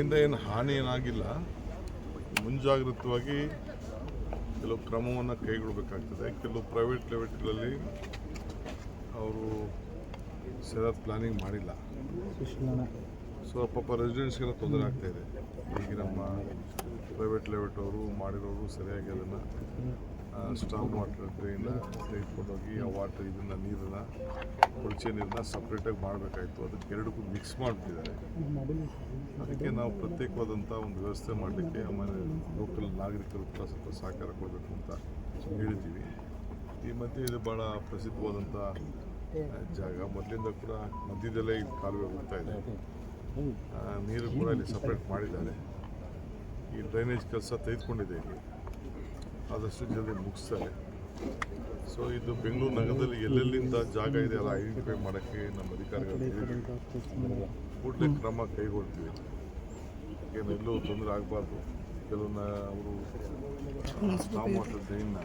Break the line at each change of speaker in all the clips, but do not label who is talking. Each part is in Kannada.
ಮಳೆಯಿಂದ ಏನು ಹಾನಿ ಏನಾಗಿಲ್ಲ. ಮುಂಜಾಗ್ರತವಾಗಿ ಕೆಲವು ಕ್ರಮವನ್ನು ಕೈಗೊಳ್ಳಬೇಕಾಗ್ತದೆ ಕೆಲವು ಪ್ರೈವೇಟ್ ಲೆವೆಟ್ಗಳಲ್ಲಿ ಅವರು ಸರಿಯಾದ ಪ್ಲಾನಿಂಗ್ ಮಾಡಿಲ್ಲ. ಸೊ ಪಾಪ ರೆಸಿಡೆನ್ಸ್ಗೆಲ್ಲ ತೊಂದರೆ ಆಗ್ತಾಯಿದೆ ಈಗ ನಮ್ಮ ಪ್ರೈವೇಟ್ ಲೆವೆಟ್ ಅವರು ಮಾಡಿರೋರು ಸರಿಯಾಗಿ ಅದನ್ನು ಸ್ಟಾಮ್ ವಾಟರ್ ಡ್ರೈನ್ ತೆಗೆದುಕೊಂಡೋಗಿ ಆ ವಾಟರ್ ಇದನ್ನು, ನೀರನ್ನ ಕೊಳಚೆ ನೀರನ್ನ ಸಪ್ರೇಟಾಗಿ ಮಾಡಬೇಕಾಯ್ತು. ಅದಕ್ಕೆ ಎರಡಕ್ಕೂ ಮಿಕ್ಸ್ ಮಾಡ್ತಿದ್ದಾರೆ. ಅದಕ್ಕೆ ನಾವು ಪ್ರತ್ಯೇಕವಾದಂಥ ಒಂದು ವ್ಯವಸ್ಥೆ ಮಾಡಲಿಕ್ಕೆ ಆಮೇಲೆ ಲೋಕಲ್ ನಾಗರಿಕರು ಕೂಡ ಸ್ವಲ್ಪ ಸಹಕಾರ ಕೊಡಬೇಕು ಅಂತ ಹೇಳಿದ್ದೀವಿ. ಈ ಮಧ್ಯೆ ಇದು ಭಾಳ ಪ್ರಸಿದ್ಧವಾದಂಥ ಜಾಗ. ಮೊದಲಿಂದ ಕೂಡ ಮಧ್ಯದಲ್ಲೇ ಈ ಕಾಲುವೆ ಹೋಗ್ತಾ ಇದೆ. ನೀರು ಕೂಡ ಇಲ್ಲಿ ಸಪ್ರೇಟ್ ಮಾಡಿದ್ದಾರೆ. ಈ ಡ್ರೈನೇಜ್ ಕೆಲಸ ತೆಗೆದುಕೊಂಡಿದೆ ಇಲ್ಲಿ. ಆದಷ್ಟು ಜಲ್ದಿ ಮುಗಿಸ್ತಾರೆ. ಸೊ ಇದು ಬೆಂಗಳೂರು ನಗರದಲ್ಲಿ ಎಲ್ಲೆಲ್ಲಿಂದ ಜಾಗ ಇದೆ ಅಲ್ಲ ಐಡೆಂಟಿಫೈ ಮಾಡೋಕ್ಕೆ ನಮ್ಮ ಅಧಿಕಾರಿಗಳು ಕೂಡಲೇ ಕ್ರಮ ಕೈಗೊಳ್ತೀವಿ. ಎಲ್ಲೂ ತೊಂದರೆ ಆಗಬಾರ್ದು. ಕೆಲವನ್ನ ಅವರು ಡ್ರೈನ್ನ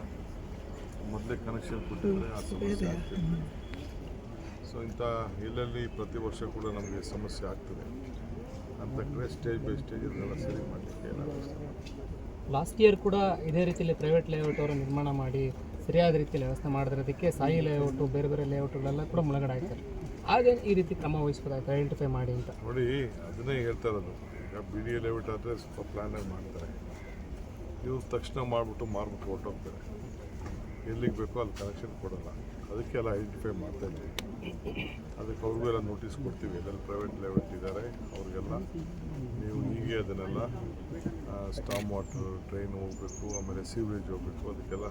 ಮೊದಲೇ ಕನೆಕ್ಷನ್ ಕೊಟ್ಟಿದ್ರೆ ಆ ಸಮಸ್ಯೆ ಆಗ್ತದೆ. ಸೊ ಇಂಥ ಎಲ್ಲೆಲ್ಲಿ ಪ್ರತಿ ವರ್ಷ ಕೂಡ ನಮಗೆ ಸಮಸ್ಯೆ ಆಗ್ತದೆ. ಅಂತ ಕಡೆ ಸ್ಟೇಜ್ ಬೈ ಸ್ಟೇಜ್ ಇದನ್ನೆಲ್ಲ ಸರಿ ಮಾಡಲಿಕ್ಕೆ ಮಾಡ್ತೀವಿ.
ಲಾಸ್ಟ್ ಇಯರ್ ಕೂಡ ಇದೇ ರೀತಿಯಲ್ಲಿ ಪ್ರೈವೇಟ್ ಲೇಔಟ್ ಅವರು ನಿರ್ಮಾಣ ಮಾಡಿ ಸರಿಯಾದ ರೀತಿಯಲ್ಲಿ ವ್ಯವಸ್ಥೆ ಮಾಡಿದ್ರದಕ್ಕೆ ಸಾಯಿ ಲೇಔಟು ಬೇರೆ ಬೇರೆ ಲೇಔಟ್ಗಳೆಲ್ಲ ಕೂಡ ಮುಳುಗಡೆ ಆಯ್ತಾರೆ ಆಗ ಈ ರೀತಿ ಕ್ರಮ ವಹಿಸ್ಬೋದಾಯ್ತು ಐಡೆಂಟಿಫೈ ಮಾಡಿ ಅಂತ.
ನೋಡಿ, ಅದನ್ನೇ ಹೇಳ್ತಾ ಇರೋದು. ಈಗ ಬಿ ಡಿ ಎ ಲೆವೆಟ್ ಆದರೆ ಸ್ವಲ್ಪ ಪ್ಲ್ಯಾನಾಗಿ ಮಾಡ್ತಾರೆ. ಇವ್ರು ತಕ್ಷಣ ಮಾಡಿಬಿಟ್ಟು ಮಾರ್ಬಿಟ್ಟು ಹೊರಟೋಗ್ತಾರೆ. ಎಲ್ಲಿಗೆ ಬೇಕೋ ಅಲ್ಲಿ ಕನೆಕ್ಷನ್ ಕೊಡೋಲ್ಲ. ಅದಕ್ಕೆಲ್ಲ ಐಡೆಂಟಿಫೈ ಮಾಡ್ತಾ ಇದ್ದೀವಿ. ಅದಕ್ಕೆ ಅವ್ರಿಗೂ ಎಲ್ಲ ನೋಟಿಸ್ ಕೊಡ್ತೀವಿ ಎಲ್ಲೆಲ್ಲಿ ಪ್ರೈವೇಟ್ ಲೇಔಟ್ ಇದ್ದಾರೆ ಅವ್ರಿಗೆಲ್ಲ. ನೀವು ಹೀಗೆ ಅದನ್ನೆಲ್ಲ ಸ್ಟಾಮ್ ವಾಟರ್ ಟ್ರೈನ್ ಹೋಗಬೇಕು, ಆಮೇಲೆ ಸೀವ್ರೇಜ್ ಹೋಗಬೇಕು, ಅದಕ್ಕೆಲ್ಲ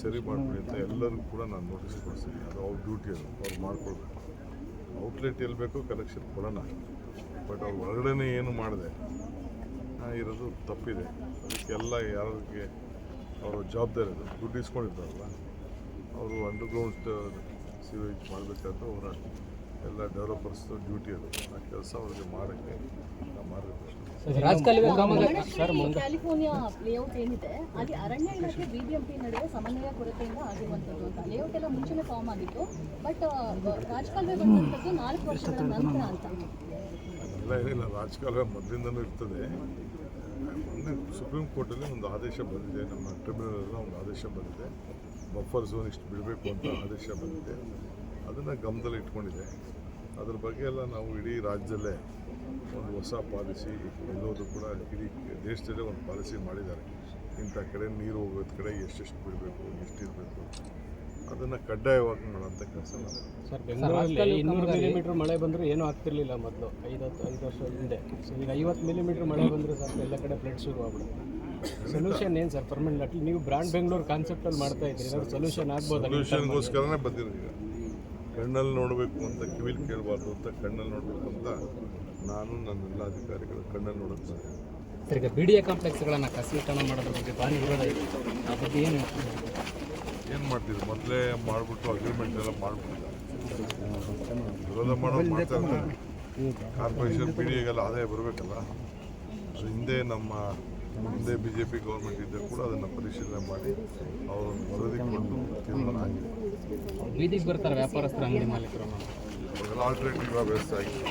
ಸರಿ ಮಾಡಿಬಿಡಿ ಅಂತ ಎಲ್ಲರಿಗೂ ಕೂಡ ನಾನು ನೋಟಿಸ್ ಕೊಡ್ತೀನಿ ಅದು ಅವ್ರ ಡ್ಯೂಟಿ ಅದು, ಅವ್ರು ಮಾಡ್ಕೊಳ್ಬೇಕು. ಔಟ್ಲೆಟ್ ಎಲ್ಲಿ ಬೇಕೋ ಕಲೆಕ್ಷನ್ ಕೊಡೋಣ. ಬಟ್ ಅವ್ರು ಹೊರಗಡೆನೇ ಏನು ಮಾಡಿದೆ ಇರೋದು ತಪ್ಪಿದೆ. ಅದಕ್ಕೆಲ್ಲ ಯಾರಿಗೆ ಅವರ ಜವಾಬ್ದಾರಿ ಅದು. ದುಡ್ಡು ಇಸ್ಕೊಂಡಿದ್ದಾರಲ್ಲ, ಅವರು ಅಂಡರ್ಗ್ರೌಂಡ್ ಸೀವೇಜ್ ಮಾಡಬೇಕಾದ್ರೆ ಅವರ ಎಲ್ಲ ಡೆವಲಪರ್ಸ್ ಡ್ಯೂಟಿ ಅದು. ಆ ಕೆಲಸ ಅವ್ರಿಗೆ ಮಾಡೋಕ್ಕೆ
ರಾಜಕಾಲುವೆ
ಕ್ಯಾಲಿಫೋರ್ನಿಯಾ ಲೇಔಟ್ ಏನಿದೆ ಅಲ್ಲಿ ಅರಣ್ಯ ಇಲಾಖೆ ಬಿಬಿಎಂಪಿ ನಡುವೆ ಸಮನ್ವಯ ಕೊರತೆಯಿಂದ ಆಗಿರುವಂಥದ್ದು ಅಂತ. ಲೇಔಟ್ ಎಲ್ಲ ಮುಂಚೆನೇ ಫಾರ್ಮ್ ಆಗಿತ್ತು ಬಟ್ ರಾಜಕಾಲುವೆ ಬಂದಂಥದ್ದು ನಾಲ್ಕು ವರ್ಷಗಳ ನಂತರ ಅಂತ.
ಎಲ್ಲ ಏನಿಲ್ಲ ರಾಜಕಾಲ ಮೊದಲಿಂದನೂ ಇರ್ತದೆ. ಮೊನ್ನೆ ಸುಪ್ರೀಂ ಕೋರ್ಟಲ್ಲಿ ಒಂದು ಆದೇಶ ಬಂದಿದೆ ನಮ್ಮ ಟ್ರಿಬ್ಯುನಲ್ ಒಂದು ಆದೇಶ ಬಂದಿದೆ. ಬಫರ್ ಝೋನ್ ಇಷ್ಟು ಬಿಡಬೇಕು ಅಂತ ಆದೇಶ ಬಂದಿದೆ. ಅದನ್ನು ಗಮನದಲ್ಲಿ ಇಟ್ಕೊಂಡಿದೆ. ಅದ್ರ ಬಗ್ಗೆ ಎಲ್ಲ ನಾವು ಇಡೀ ರಾಜ್ಯದಲ್ಲೇ ಒಂದು ಹೊಸ ಪಾಲಿಸಿ ಎಲ್ಲೋದು ಕೂಡ ಇಡೀ ದೇಶದಲ್ಲೇ ಒಂದು ಪಾಲಿಸಿ ಮಾಡಿದ್ದಾರೆ. ಇಂಥ ಕಡೆ ನೀರು ಹೋಗೋದ್ ಕಡೆ ಎಷ್ಟೆಷ್ಟು ಬಿಡಬೇಕು ಎಷ್ಟಿರಬೇಕು ಅದನ್ನು ಕಡ್ಡಾಯವಾಗಿ ಮಾಡೋಂಥ ಕೆಲಸ
ಸರ್ ಬೆಂಗಳೂರಲ್ಲಿ ಇನ್ನೂರು ಮಿಲಿಮೀಟ್ರ್ ಮಳೆ ಬಂದರೂ ಏನೂ ಆಗ್ತಿರ್ಲಿಲ್ಲ ಮೊದಲು ಐದು ಹತ್ತು ಐದು ವರ್ಷ ಹಿಂದೆ. ಸೊ ಈಗ ಐವತ್ತು ಮಿಲಿಮೀಟರ್ ಮಳೆ ಬಂದರೆ ಸರ್ ಎಲ್ಲ ಕಡೆ ಫ್ಲಡ್ ಶುರು ಆಗ್ಬಿಡುತ್ತೆ. ಸೊಲ್ಯೂಷನ್ ಏನು ಸರ್ ಪರ್ಮನೆಂಟ್ ಅಟ್ಲಿ ನೀವು ಬ್ರ್ಯಾಂಡ್ ಬೆಂಗಳೂರು ಕಾನ್ಸೆಪ್ಟಲ್ಲಿ ಮಾಡ್ತಾ ಇದ್ದೀರಿ ಏನಾದ್ರು ಸೊಲ್ಯೂಷನ್ ಆಗ್ಬೋದು?
ಸೊಲ್ಯೂಷನ್ಗೋಸ್ಕರನೇ ಬಂದಿರೋ ಈಗ ಕಣ್ಣಲ್ಲಿ ನೋಡಬೇಕು ಅಂತ ಕಿವಿಲಿ ಕೇಳಬಾರ್ದು ಅಂತ ಕಣ್ಣಲ್ಲಿ ನೋಡಬೇಕು ಅಂತ ನಾನು ನನ್ನ ಎಲ್ಲ ಅಧಿಕಾರಿಗಳು ಕಣ್ಣಲ್ಲಿ ನೋಡುತ್ತಾರೆ
ಸರ್ ಈಗ ಬಿ ಡಿ ಎ ಕಾಂಪ್ಲೆಕ್ಸ್ಗಳನ್ನು ಖಾಸಗೀಕರಣ ಮಾಡೋದ್ರ ಬಗ್ಗೆ ಭಾರಿ ವಿರೋಧ ಇದೆ. ಆ ಬಗ್ಗೆ ಏನು
ಏನು ಮಾಡ್ತಿದ್ರು ಮೊದಲೇ ಮಾಡಿಬಿಟ್ಟು ಅಗ್ರಿಮೆಂಟ್ ಎಲ್ಲ ಮಾಡಿಬಿಟ್ಟಿದ್ದಾರೆ. ವಿರೋಧ ಮಾಡೋದು ಮಾಡ್ತಾ ಕಾರ್ಪೊರೇಷನ್ ಪಿ ಡಿ ಎಗೆಲ್ಲ ಆದಾಯ ಬರಬೇಕಲ್ಲ? ಅದು ಹಿಂದೆ ನಮ್ಮ ಹಿಂದೆ ಬಿ ಜೆ ಪಿ ಗೌರ್ಮೆಂಟ್ ಇದ್ದರೆ ಕೂಡ ಅದನ್ನು ಪರಿಶೀಲನೆ ಮಾಡಿ ಅವರನ್ನು ವರದಿ ಕೊಟ್ಟು ತೀರ್ಮಾನ ಆಗಿದೆ.
ಬೀದಿಗೆ ಬರ್ತಾರೆ ವ್ಯಾಪಾರಸ್ಥರ ಅಂಗಡಿ ಮಾಲೀಕರು.
ಆಲ್ಟರ್ನೇಟಿವ್ ವ್ಯವಸ್ಥೆ ಆಗಿದೆ.